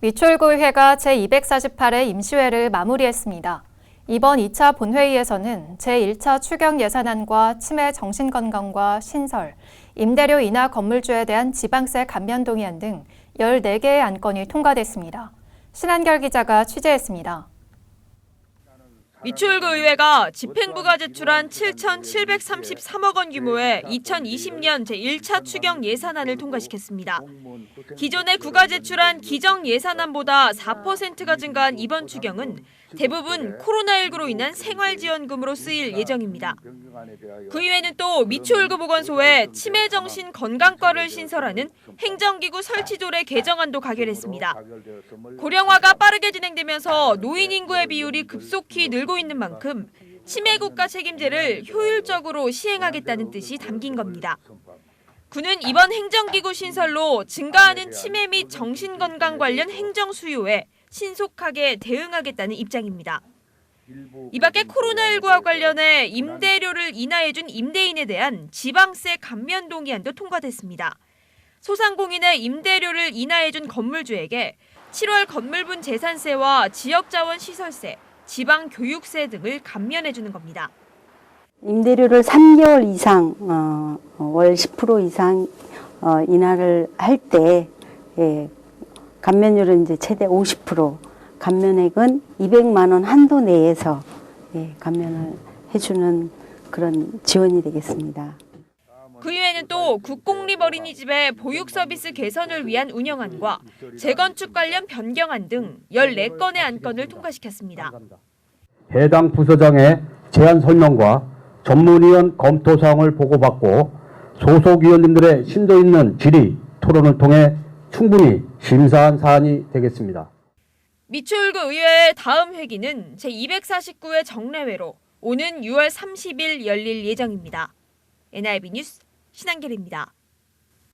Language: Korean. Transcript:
미추홀구의회가 제248회 임시회를 마무리했습니다. 이번 2차 본회의에서는 제1차 추경 예산안과 치매 정신건강과 신설, 임대료 인하 건물주에 대한 지방세 감면 동의안 등 14개의 안건이 통과됐습니다. 신한결 기자가 취재했습니다. 미추홀구 의회가 집행부가 제출한 7,733억 원 규모의 2020년 제1차 추경 예산안을 통과시켰습니다. 기존의 구가 제출한 기정 예산안보다 4%가 증가한 이번 추경은 대부분 코로나19로 인한 생활지원금으로 쓰일 예정입니다. 구의회는 또 미추홀구 보건소에 치매정신 건강과를 신설하는 행정기구 설치조례 개정안도 가결했습니다. 고령화가 빠르게 진행되면서 노인 인구의 비율이 급속히 늘고 있는 만큼 치매 국가 책임제를 효율적으로 시행하겠다는 뜻이 담긴 겁니다. 군은 이번 행정기구 신설로 증가하는 치매 및 정신건강 관련 행정 수요에 신속하게 대응하겠다는 입장입니다. 이 밖에 코로나19와 관련해 임대료를 인하해준 임대인에 대한 지방세 감면 동의안도 통과됐습니다. 소상공인의 임대료를 인하해준 건물주에게 7월 건물분 재산세와 지역자원 시설세, 지방 교육세 등을 감면해 주는 겁니다. 임대료를 3개월 이상 어, 월 10% 이상 어, 인하를 할때 예, 감면율은 이제 최대 50% 감면액은 200만 원 한도 내에서 예, 감면을 해주는 그런 지원이 되겠습니다. 구의회는 또 국공립 어린이집의 보육 서비스 개선을 위한 운영안과 재건축 관련 변경안 등 14건의 안건을 통과시켰습니다. 해당 부서장의 제안 설명과 전문위원 검토 사항을 보고받고 소속 위원님들의 심도 있는 질의, 토론을 통해 충분히 심사한 사안이 되겠습니다. 미추홀구 의회의 다음 회기는 제249회 정례회로 오는 6월 30일 열릴 예정입니다. NIB 뉴스 신한결입니다.